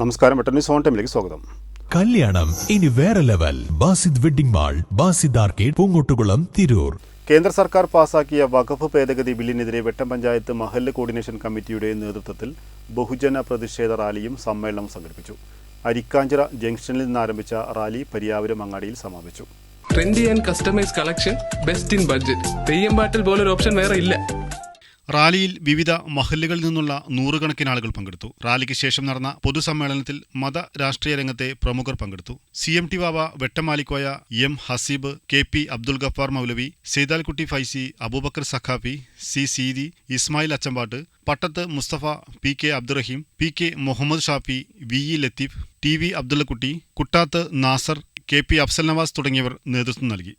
നമസ്കാരം വെട്ടന്യൂസ് സോൺ ടൈമിലേക്ക് സ്വാഗതം. കല്യാണം ഇനി വേറെ level. Basid wedding mall Basid arcade Poongottukulam Tirur. കേന്ദ്ര സർക്കാർ പാസാക്കിയ വഖഫ് ഭേദഗതി ബില്ലിനെതിരെ വെട്ടം പഞ്ചായത്ത് മഹല്ല് കോർഡിനേഷൻ കമ്മിറ്റിയുടെ നേതൃത്വത്തിൽ ബഹുജന പ്രതിഷേധ റാലിയും സമ്മേളനവും സംഘടിപ്പിച്ചു. അരിക്കാഞ്ചിറ ജംഗ്ഷനിൽ നിന്ന് ആരംഭിച്ച റാലി പരിയാവരം അങ്ങാടിയിൽ സമാപിച്ചു. Trendy and customise collection best in budget Theyyam പാട്ടിൽ പോലൊരു ഓപ്ഷൻ വേറെ ഇല്ല. റാലിയിൽ വിവിധ മഹല്ലുകളിൽ നിന്നുള്ള നൂറുകണക്കിന് ആളുകൾ പങ്കെടുത്തു. റാലിക്ക് ശേഷം നടന്ന പൊതുസമ്മേളനത്തിൽ മത രാഷ്ട്രീയ രംഗത്തെ പ്രമുഖർ പങ്കെടുത്തു. C M T Vava Vettamalikoya M Haseeb K P Abdul Gafar Moulavi Saidalkutty Faizi Aboobacker Saqafi C Seethi Ismail Achampatt Pattath Musthafa P K Abdurahim P K Muhammed Shafi V E Latheef T V Abdullakutty Kuttath Nasar K P Afsal Navas തുടങ്ങിയവർ നേതൃത്വം നൽകി.